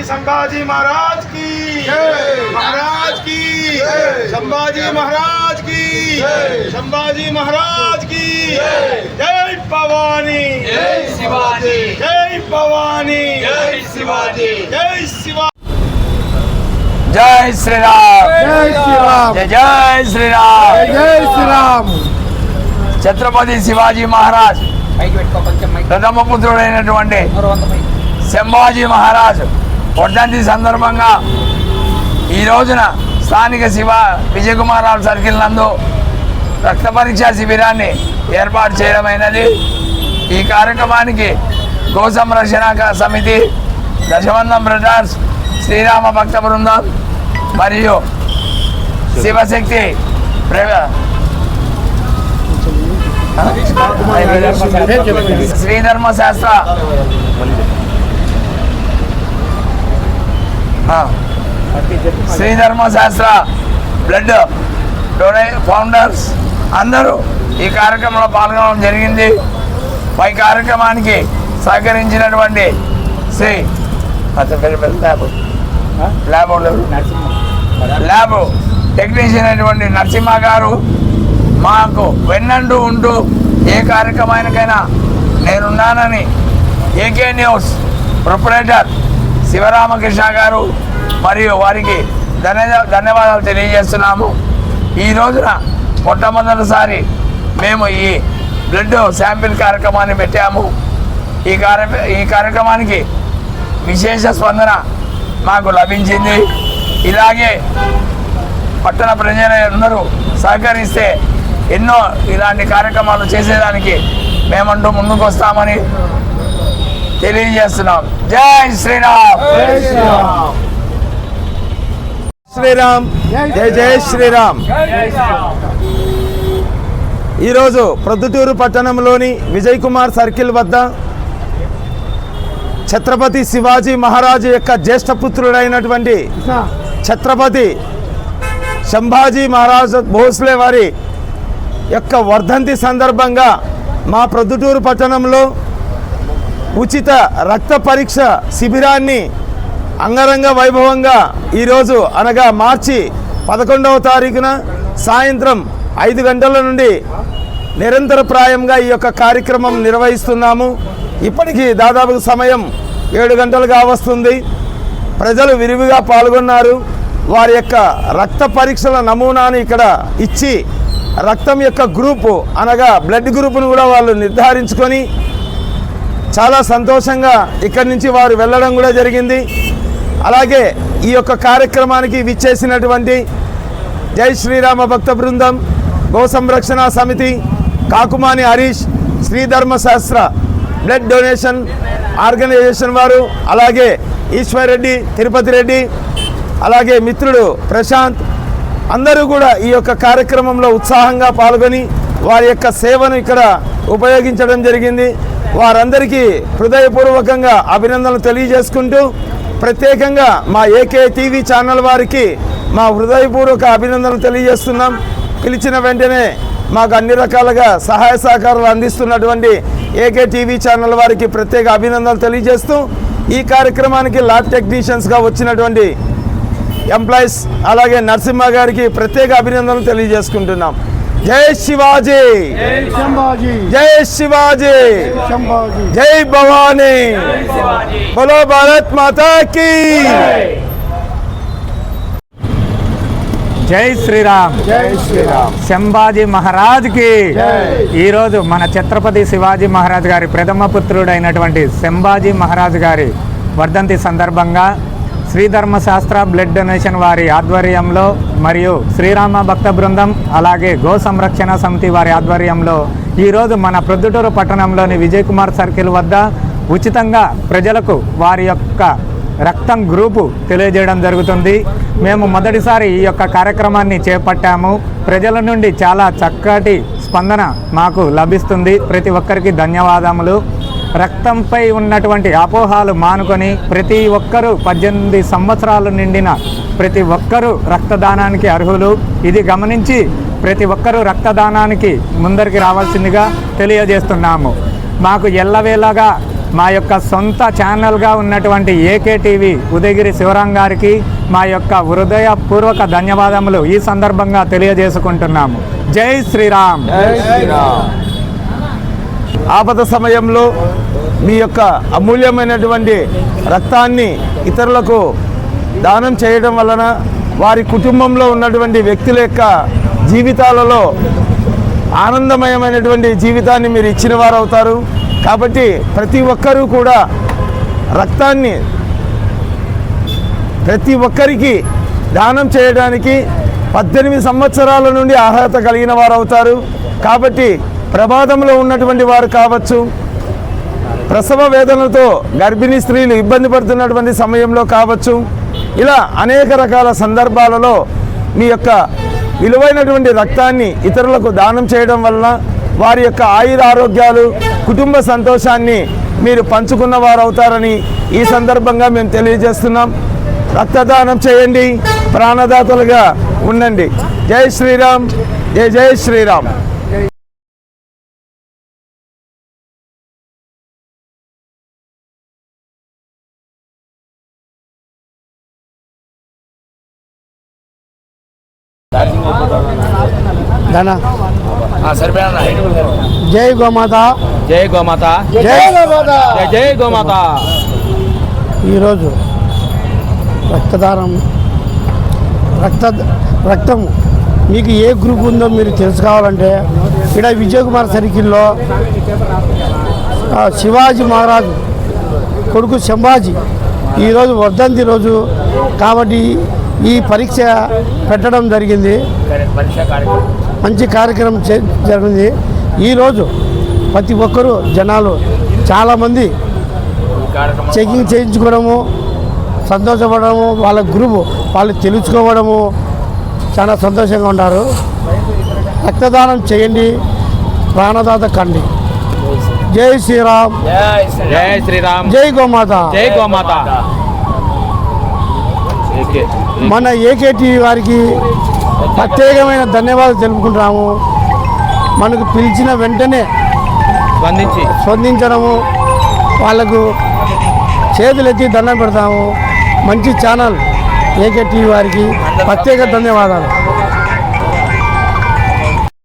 छत्रपति संभाजी महाराज की महाराज की संभाजी महाराज की संभाजी महाराज की जय भवानी జై శివాజీ जय भवानी జై శివాజీ जय शिवा జై శ్రీరామ్ జై శ్రీరామ్ జై జై శ్రీరామ్ జై శ్రీరామ్ ఛత్రపతి శివాజీ మహారాజ్ మైక్ పెట్టుకో కొంచెం మైక్ ప్రథమ పుత్రుడైనటువంటి మరో వంద మైక్ శంభాజీ మహారాజ్ వర్ధంతి సందర్భంగా. ఈ రోజున స్థానిక శివ విజయకుమారరావు సర్కిల్ నందు రక్త పరీక్ష శిబిరాన్ని ఏర్పాటు చేయడమైనది ఈ కార్యక్రమానికి గో సంరక్షణ సమితి దశవంతం బ్రదర్స్ శ్రీరామ భక్త బృందం మరియు శివశక్తి శాస్త్ర శ్రీధర్మ శాస్త్ర ఆ. శ్రీధర్మ శాస్త్ర బ్లడ్ డొనే ఫౌండర్స్ అందరూ ఈ కార్యక్రమంలో పాల్గొనడం జరిగింది. పై కార్యక్రమానికి సహకరించినటువంటి Sri lab. Lab? Lab technician అయినటువంటి నరసింహ గారు మాకు వెన్నంటూ ఉంటూ ఏ కార్యక్రమానికైనా నేనున్నానని ఏకే న్యూస్ ప్రొపరేటర్ శివరామకృష్ణ గారు మరియు వారికి ధన్య ధన్యవాదాలు తెలియజేస్తున్నాము. ఈ రోజున మొట్టమొదటిసారి మేము ఈ బ్లడ్ శాంపిల్ కార్యక్రమాన్ని పెట్టాము. ఈ కార్య ఈ కార్యక్రమానికి విశేష స్పందన మాకు లభించింది. ఇలాగే పట్టణ ప్రజలందరూ సహకరిస్తే ఎన్నో ఇలాంటి కార్యక్రమాలు చేసేదానికి మేమంటూ ముందుకు వస్తామని తెలియజేస్తున్నాం. జై శ్రీరామ్. జై శ్రీరామ్. శ్రీరామ్. జై జై శ్రీరామ్. ఈరోజు ప్రొద్దుటూరు పట్టణంలోని విజయ్ కుమార్ సర్కిల్ వద్ద ఛత్రపతి శివాజీ మహారాజు యొక్క జ్యేష్ఠ పుత్రుడైనటువంటి ఛత్రపతి సంభాజీ మహారాజ్ భోస్లే వారి యొక్క వర్ధంతి సందర్భంగా మా ప్రొద్దుటూరు పట్టణంలో ఉచిత రక్త పరీక్ష శిబిరాన్ని అంగరంగ వైభవంగా ఈరోజు అనగా మార్చి పదకొండవ తారీఖున సాయంత్రం ఐదు గంటల నుండి నిరంతర ప్రాయంగా ఈ యొక్క కార్యక్రమం నిర్వహిస్తున్నాము. ఇప్పటికీ దాదాపు సమయం ఏడు గంటలుగా వస్తుంది. ప్రజలు విరివిగా పాల్గొన్నారు. వారి యొక్క రక్త పరీక్షల నమూనాను ఇక్కడ ఇచ్చి రక్తం యొక్క గ్రూపు అనగా బ్లడ్ గ్రూపును కూడా వాళ్ళు నిర్ధారించుకొని చాలా సంతోషంగా ఇక్కడి నుంచి వారు వెళ్ళడం కూడా జరిగింది. అలాగే ఈ యొక్క కార్యక్రమానికి విచ్చేసినటువంటి జై శ్రీరామ భక్త బృందం గో సంరక్షణ సమితి కాకుమాని హరీష్ శ్రీధర్మ శాస్త్ర బ్లడ్ డొనేషన్ ఆర్గనైజేషన్ వారు అలాగే ఈశ్వర్ రెడ్డి తిరుపతి రెడ్డి అలాగే మిత్రుడు ప్రశాంత్ అందరూ కూడా ఈ యొక్క కార్యక్రమంలో ఉత్సాహంగా పాల్గొని వారి యొక్క సేవను ఇక్కడ ఉపయోగించడం జరిగింది. వారందరికీ హృదయపూర్వకంగా అభినందనలు తెలియజేసుకుంటూ ప్రత్యేకంగా మా ఏకే టీవీ ఛానల్ వారికి మా హృదయపూర్వక అభినందనలు తెలియజేస్తున్నాం. పిలిచిన వెంటనే మాకు అన్ని రకాలుగా సహాయ సహకారాలు అందిస్తున్నటువంటి ఏకే టీవీ ఛానల్ వారికి ప్రత్యేక అభినందనలు తెలియజేస్తూ ఈ కార్యక్రమానికి ల్యాబ్ టెక్నీషియన్స్గా వచ్చినటువంటి ఎంప్లాయీస్ అలాగే నరసింహ గారికి ప్రత్యేక అభినందనలు తెలియజేసుకుంటున్నాం. జై శివాజీ. జై శివాజీ. జై భవానీ. బోలో భారత్ మాతా కీ. జై శ్రీరామ్. జై శ్రీరామ్. శంభాజీ మహారాజ్కి. ఈరోజు మన ఛత్రపతి శివాజీ మహారాజ్ గారి ప్రథమ పుత్రుడైనటువంటి శంభాజీ మహారాజ్ గారి వర్ధంతి సందర్భంగా శ్రీధర్మశాస్త్ర బ్లడ్ డొనేషన్ వారి ఆధ్వర్యంలో మరియు శ్రీరామ భక్త బృందం అలాగే గో సంరక్షణ సమితి వారి ఆధ్వర్యంలో ఈరోజు మన ప్రొద్దుటూరు పట్టణంలోని విజయ్ కుమార్ సర్కిల్ వద్ద ఉచితంగా ప్రజలకు వారి యొక్క రక్తం గ్రూపు తెలియజేయడం జరుగుతుంది. మేము మొదటిసారి ఈ యొక్క కార్యక్రమాన్ని చేపట్టాము. ప్రజల నుండి చాలా చక్కటి స్పందన మాకు లభిస్తుంది. ప్రతి ఒక్కరికి ధన్యవాదములు. రక్తంపై ఉన్నటువంటి అపోహాలు మానుకొని ప్రతి ఒక్కరూ పద్దెనిమిది సంవత్సరాలు నిండిన ప్రతి ఒక్కరూ రక్తదానానికి అర్హులు. ఇది గమనించి ప్రతి ఒక్కరూ రక్తదానానికి ముందరికి రావాల్సిందిగా తెలియజేస్తున్నాము. మాకు ఎల్లవేళగా మా యొక్క సొంత ఛానల్గా ఉన్నటువంటి ఏకే టీవీ ఉదయగిరి శివరాం గారికి మా యొక్క హృదయపూర్వక ధన్యవాదములు ఈ సందర్భంగా తెలియజేసుకుంటున్నాము. జై శ్రీరామ్. ఆపద సమయంలో మీ యొక్క అమూల్యమైనటువంటి రక్తాన్ని ఇతరులకు దానం చేయడం వలన వారి కుటుంబంలో ఉన్నటువంటి వ్యక్తుల యొక్క జీవితాలలో ఆనందమయమైనటువంటి జీవితాన్ని మీరు ఇచ్చిన వారు అవుతారు కాబట్టి ప్రతి ఒక్కరూ కూడా రక్తాన్ని ప్రతి ఒక్కరికి దానం చేయడానికి పద్దెనిమిది సంవత్సరాల నుండి అర్హత కలిగిన వారు అవుతారు కాబట్టి ప్రమాదంలో ఉన్నటువంటి వారు కావచ్చు. ప్రసవ వేదనలతో గర్భిణీ స్త్రీలు ఇబ్బంది పడుతున్నటువంటి సమయంలో కావచ్చు. ఇలా అనేక రకాల సందర్భాలలో మీ యొక్క విలువైనటువంటి రక్తాన్ని ఇతరులకు దానం చేయడం వలన వారి యొక్క ఆయుర ఆరోగ్యాలు కుటుంబ సంతోషాన్ని మీరు పంచుకున్న వారు అవుతారని ఈ సందర్భంగా మేము తెలియజేస్తున్నాం. రక్తదానం చేయండి ప్రాణదాతలుగా ఉండండి. జై శ్రీరామ్ జై జై శ్రీరామ్. జై గోమాత. జై గోమాత. జై గోమాత. జై గోమాత. ఈరోజు రక్తదానం రక్త రక్తం మీకు ఏ గ్రూప్ ఉందో మీరు తెలుసుకోవాలంటే ఇక్కడ విజయ్ కుమార్ సర్కిల్లో శివాజీ మహారాజు కొడుకు శంభాజీ ఈరోజు వర్ధంతి రోజు కాబట్టి ఈ పరీక్ష పెట్టడం జరిగింది. మంచి కార్యక్రమం జరిగింది. ఈరోజు ప్రతి ఒక్కరూ జనాలు చాలామంది చెకింగ్ చేయించుకోవడము సంతోషపడము వాళ్ళ గ్రూపు వాళ్ళు తెలుసుకోవడము చాలా సంతోషంగా ఉన్నారు. రక్తదానం చేయండి ప్రాణదాత కండి. జై శ్రీరామ్. జై శ్రీరామ్. జై గోమాత. జై గోమాత. మన ఏకేటీవీ వారికి ప్రత్యేకమైన ధన్యవాదాలు తెలుపుకుంటున్నాము. మనకు పిలిచిన వెంటనే స్పందించి. స్పందించడము. వాళ్ళకు చేతులెత్తి దండం పెడతాము. మంచి ఛానల్ ఏకే టీవీ వారికి ప్రత్యేక ధన్యవాదాలు.